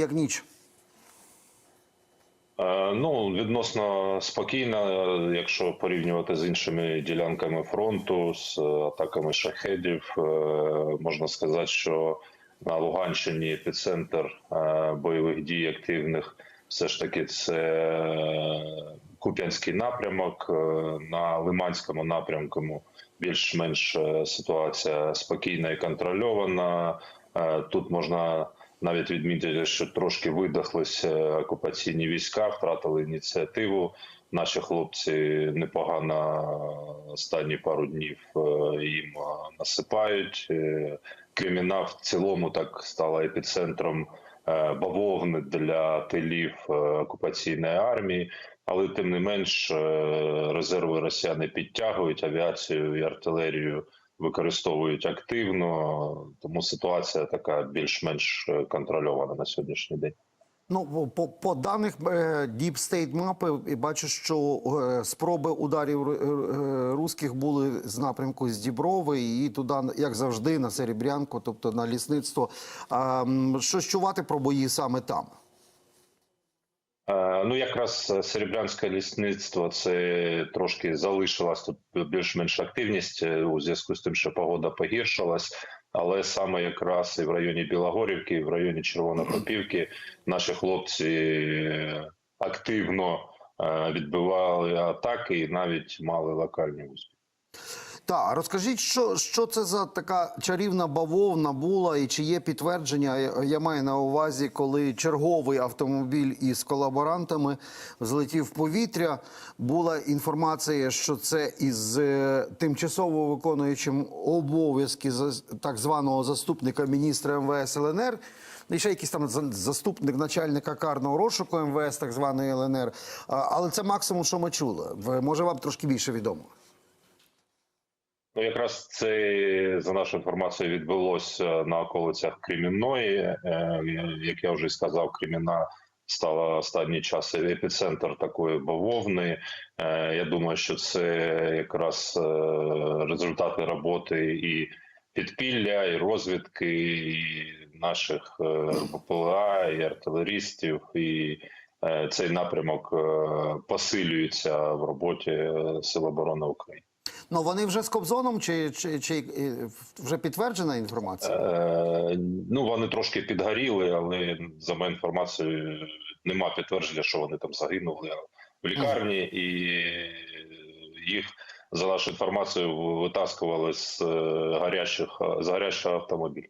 як ніч. Е, Ну, відносно спокійно, якщо порівнювати з іншими ділянками фронту, з е, атаками шахедів, е, можна сказати, що на Луганщині епіцентр бойових дій активних все ж таки це Куп'янський напрямок. На Лиманському напрямку більш-менш ситуація спокійна і контрольована. Тут можна навіть відмітити, що трошки видохлися окупаційні війська, втратили ініціативу. Наші хлопці непогано останні пару днів е, їм е, насипають. Е, в цілому так стала епіцентром е, бавовни для тилів е, окупаційної армії. Але тим не менш е, резерви росіяни підтягують авіацію і артилерію використовують активно, тому ситуація така більш-менш е, контрольована на сьогоднішній день. Ну, по, по даних е, Deep State мапи, і бачу, що е, спроби ударів русських були з напрямку з Діброви і туди, як завжди, на Серебрянку, тобто на лісництво. Що чувати про бої саме там? Ну, якраз е, серебрянське лісництво це трошки залишилась тут більш-менш активність е, у зв'язку з тим, що погода погіршилась. Але саме якраз і в районі Білогорівки, і в районі Червонопопівки наші хлопці е, активно відбивали атаки і навіть мали локальні успіхи. Так, розкажіть, що, що це за така чарівна бавовна була, і чи є підтвердження? Я- Я маю на увазі, коли черговий автомобіль із колаборантами злетів в повітря. Була інформація, що це із е, тимчасово виконуючим обов'язки так званого заступника міністра МВС ЛНР. І ще якийсь там за- заступник начальника карного розшуку МВС, так званої ЛНР. Але це максимум, що ми чули. Може, вам трошки більше відомо. Ну, якраз це за нашою інформацією відбулося на околицях Кремінної. Е, Як я вже сказав, Креміна стала останній час епіцентр такої бавовни. Е, Я думаю, що це якраз е, результати роботи і підпілля, і розвідки, і наших БПЛА, і артилерістів, і цей напрямок посилюється в роботі Сил оборони України. Ну вони вже з Кобзоном, чи, чи, чи вже підтверджена інформація? Е, ну вони трошки підгоріли, але за моєю інформацією нема підтвердження, що вони там загинули в лікарні, і їх за нашою інформацією витаскували з е, гарячих з гарячого автомобіля.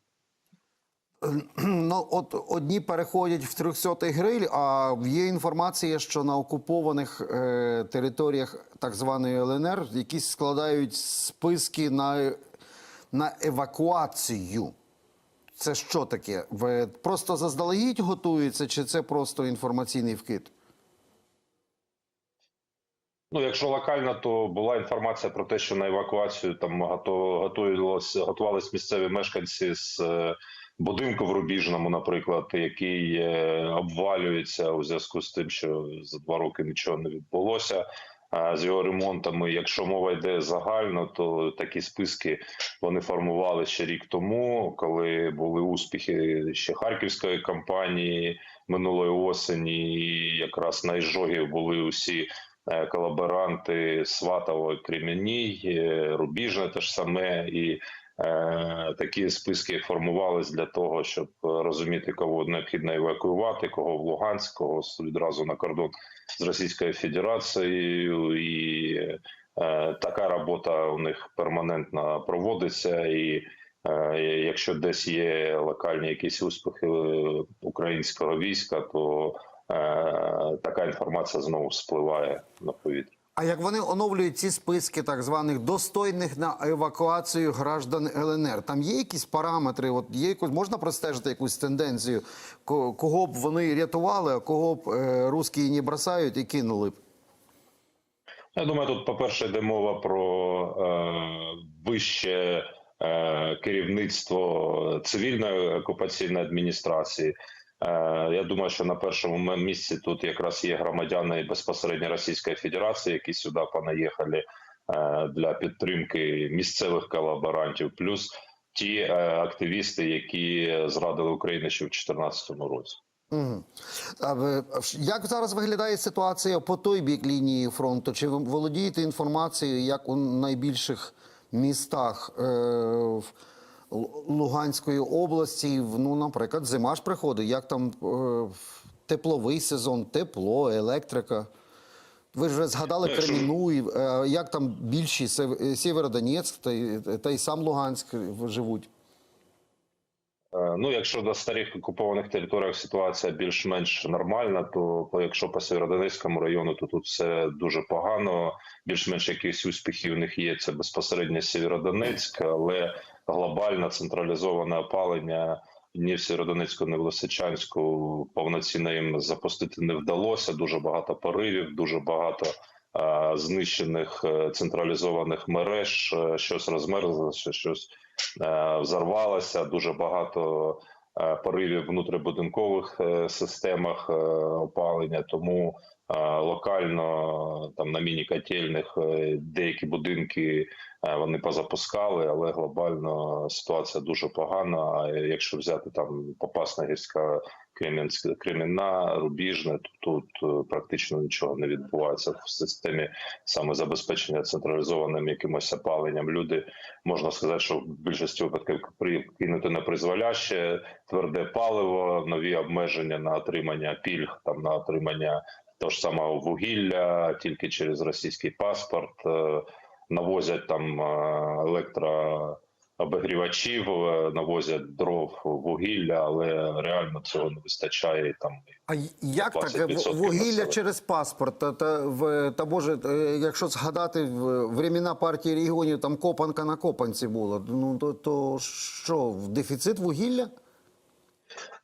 Ну, от одні переходять в 300-й гриль, а є інформація, що на окупованих е, територіях так званої ЛНР якісь складають списки на, на евакуацію. Це що таке? Ви просто заздалегідь готується, чи це просто інформаційний вкид? Ну, якщо локально, то була інформація про те, що на евакуацію там готу- готувалось, готувались місцеві мешканці з е, будинку в Рубіжному, наприклад, який е, обвалюється у зв'язку з тим, що за два роки нічого не відбулося. З його ремонтами, якщо мова йде загально, то такі списки вони формували ще рік тому, коли були успіхи ще харківської кампанії минулої осені. І якраз на Іжогів були усі е, колаборанти Сватово, Креміній, е, Рубіжне теж саме, і такі списки формувались для того, щоб розуміти, кого необхідно евакуювати, кого в Луганськ, кого відразу на кордон з Російською Федерацією, і е, така робота у них перманентно проводиться. І е, якщо десь є локальні якісь успіхи е, українського війська, то е, така інформація знову спливає на повітря. А як вони оновлюють ці списки так званих достойних на евакуацію граждан ЛНР, там є якісь параметри? От є якось можна простежити якусь тенденцію, кого б вони рятували, а кого б е, русські не бросають і кинули б? Я думаю, тут, по-перше, йде мова про е, вище е, керівництво цивільної окупаційної адміністрації. Е, я думаю, що на першому місці тут якраз є громадяни безпосередньо Російської Федерації, які сюди понаїхали е, для підтримки місцевих колаборантів, плюс ті е, активісти, які зрадили Україну ще в 2014 році. Мгм. А Як зараз виглядає ситуація по той бік лінії фронту? Чи ви володієте інформацією, як у найбільших містах е, Луганської області, ну, наприклад, зима ж приходить, як там е, тепловий сезон, тепло, електрика? Ви ж вже згадали Ну, Креміну, е, як там більші Сев- Сєвєродонецьк та, й- та й сам Луганськ живуть? Е, Ну, якщо на старих окупованих територіях ситуація більш-менш нормальна, то якщо по Сєвєродонецькому району, то тут все дуже погано. Більш-менш якісь успіхи у них є. Це безпосередньо Сєвєродонецьк, але глобальне централізоване опалення ні в Сєвєродонецьку, ні в Лисичанську повноцінно їм запустити не вдалося. Дуже багато поривів, дуже багато е, знищених централізованих мереж, е, щось розмерзлося, щось е, взорвалося. Дуже багато е, поривів внутрібудинкових е, системах е, опалення. Тому локально там на міні-котельних е, деякі будинки е, вони позапускали, але глобально ситуація дуже погана. Якщо взяти там Попасна-Гірська, Кремінська, Кремінна, Рубіжне, то тут е, практично нічого не відбувається в системі саме забезпечення централізованим якимось опаленням. Люди можна сказати, що в більшості випадків при- кинути на призволяще, тверде паливо, нові обмеження на отримання пільг, там на отримання того ж самого вугілля тільки через російський паспорт, е, навозять там е, електрообігрівачів, е, навозять дров, вугілля, але реально цього не вистачає там. А як так вугілля населення. через паспорт? Та, та, в, та боже, якщо згадати в времена партії регіонів, там копанка на копанці була. Ну то, то що, в дефіцит вугілля?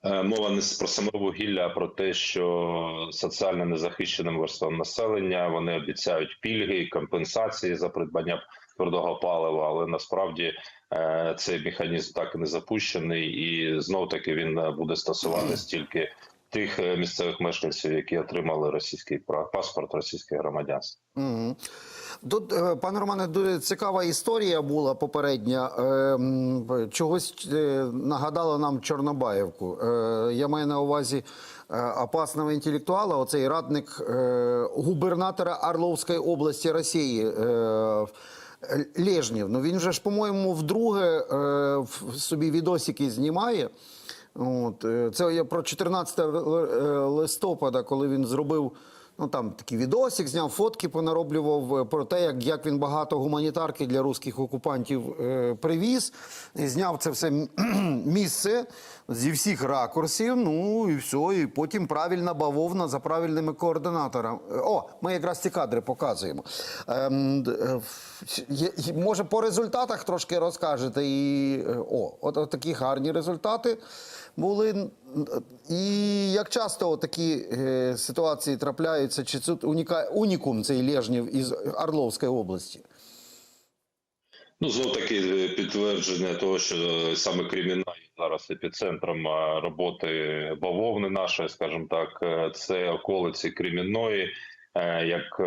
Е, Мова не про саме вугілля, а про те, що соціально незахищеним верствам населення вони обіцяють пільги, компенсації за придбання твердого палива, але насправді е, цей механізм так і не запущений, і знов таки він е, буде стосуватися тільки тих е, місцевих мешканців, які отримали російський паспорт, російське громадянство. Угу. Тут, е, пане Романе, дуже цікава історія була попередня. Е, Чогось нагадала нам Чорнобаївку. Я маю на увазі опасного інтелектуала, оцей радник губернатора Орловської області Росії. Лежнєв. Ну він же ж, по-моєму, вдруге собі відосики знімає. От, е, це я про 14 е, листопада, коли він зробив ну там такий відосик, зняв фотки, понароблював е, про те, як, як він багато гуманітарки для русських окупантів е, привіз. Зняв це все місце зі всіх ракурсів. Ну і все. І потім правильна бавовна за правильними координаторами. Е, О, ми якраз ці кадри показуємо. Ем, е, є- може, по результатах трошки розкажете. І е, о, от, от такі гарні результати були. І як часто такі е, ситуації трапляються, чи це унікум цей Лежнів із Орловської області? Ну, знов таки е, підтвердження того, що е, саме Кремінна є зараз епіцентром роботи бавовни нашої, скажімо так, це околиці Кремінної. Як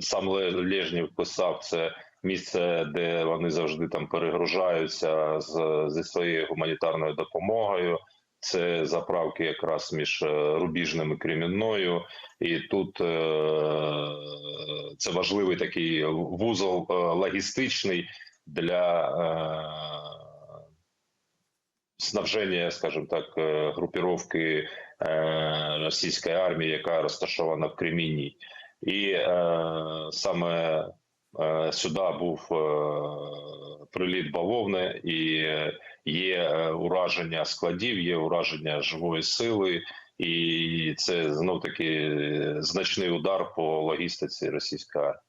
сам Ле- Лежнєв писав, це місце, де вони завжди там перегружаються з, зі своєю гуманітарною допомогою. Це заправки якраз між е, Рубіжним і Кремінною, і тут е, це важливий такий вузол е, логістичний для снабження, скажімо так, групіровки російської армії, яка розташована в Кремінній. І саме сюди був приліт бавовни, і е, є е, ураження складів, є ураження живої сили, і це знов таки е, значний удар по логістиці російської армії.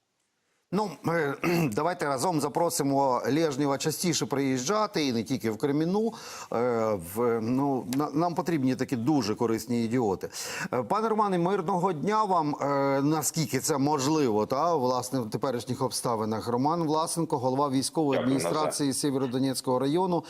Ну, давайте разом запросимо Лежнєва частіше приїжджати і не тільки в Креміну. Е, В, ну, на- нам потрібні такі дуже корисні ідіоти. Е, Пане Романе, мирного дня вам. Е, Наскільки це можливо, та, власне, в теперішніх обставинах. Роман Власенко, голова військової адміністрації Сєвєродонецького району.